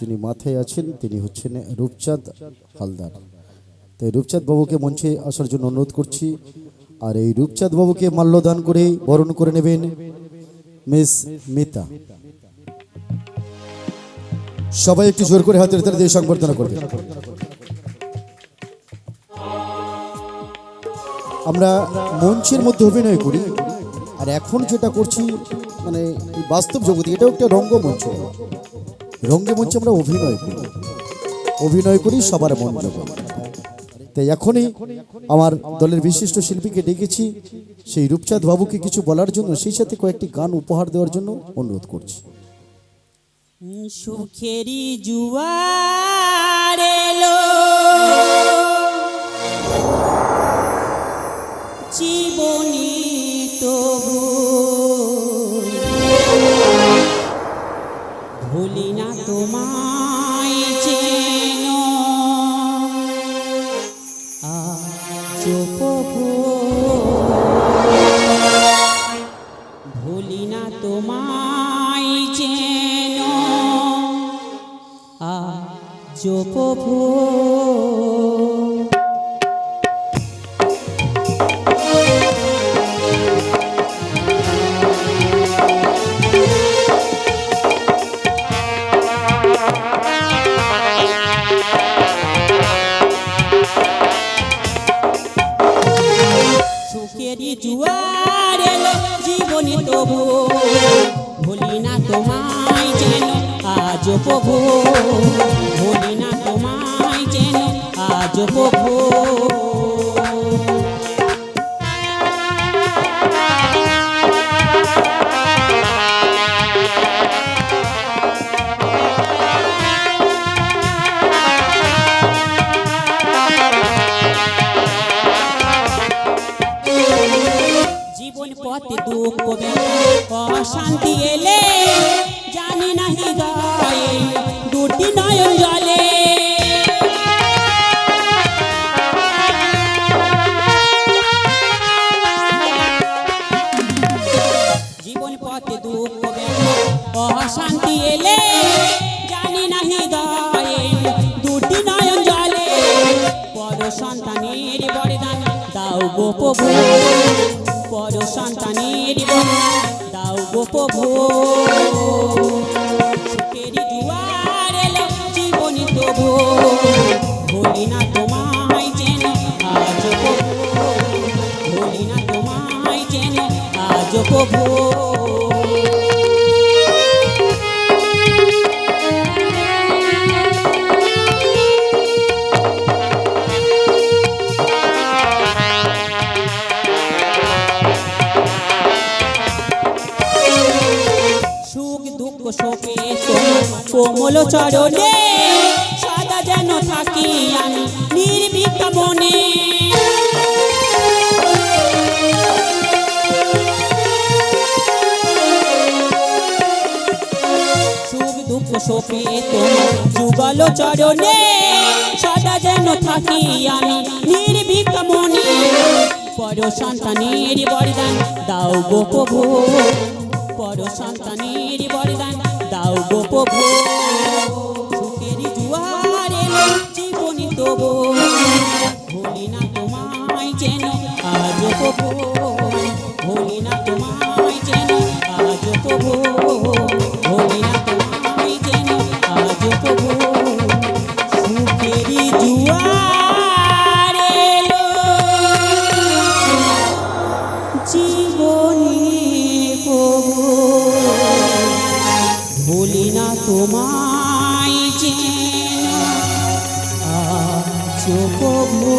যিনি মাথায় আছেন, তিনি হচ্ছেন রূপচাঁদ হালদার। তাই রূপচাঁদ বাবুকে মঞ্চে আসার জন্য অনুরোধ করছি, আর এই রূপচাঁদ বাবুকে মাল্যদান করে বরণ করে নেবেন মিস মিতা। সবাই একটু জোর করে হাতের তারা দিয়ে সংবর্ধনা করবে। আমরা মঞ্চের মধ্যে অভিনয় করি, আর এখন যেটা করছি মানে বাস্তব জগতে এটাও একটা রঙ্গমঞ্চ। রঙ্গমঞ্চে আমরা অভিনয় করি। অভিনয় করি, সবার মন জগৎ তাই এখনই আমার দলের বিশিষ্ট শিল্পীকে ডেকেছি। সেই রূপচাঁদ বাবুকে কিছু বলার জন্য, সেই সাথে কয়েকটি গান উপহার দেওয়ার জন্য অনুরোধ করছি। সুখেরি জুয়ার ভুলি না তোমায় চেন। প্রভু। ভুলি না তোমায় যেন আজ তবু ভুলি না তোমায় যেন আজ প্রভু ভুলি না তোমায় যেন আজ প্রভু। গো প্রভু। পর সন্তানের দাও গো প্রভু। সুখেরই দুয়ার এলো জীবনী তবু। বলি না তোমায় যেন আজ প্রভু। ভুলি না তোমায় যেন আজ প্রভু। সুখ শোকে কোমল চরণে সদা যেন থাকি আমি, নির্ভীক মনে। দুঃখ শোকে তোমার যুগল চরণে সদা যেন থাকি আমি, নির্ভীক মনে। পর সন্তানের বরদান দাও গো প্রভু পর সন্তানের দাও গো প্রভু সুখের জুয়ার এলো জীবনী তবু। ভুলি না তোমায় যেন আজ প্রভু ভুলি না তোমায় যেন প্রভু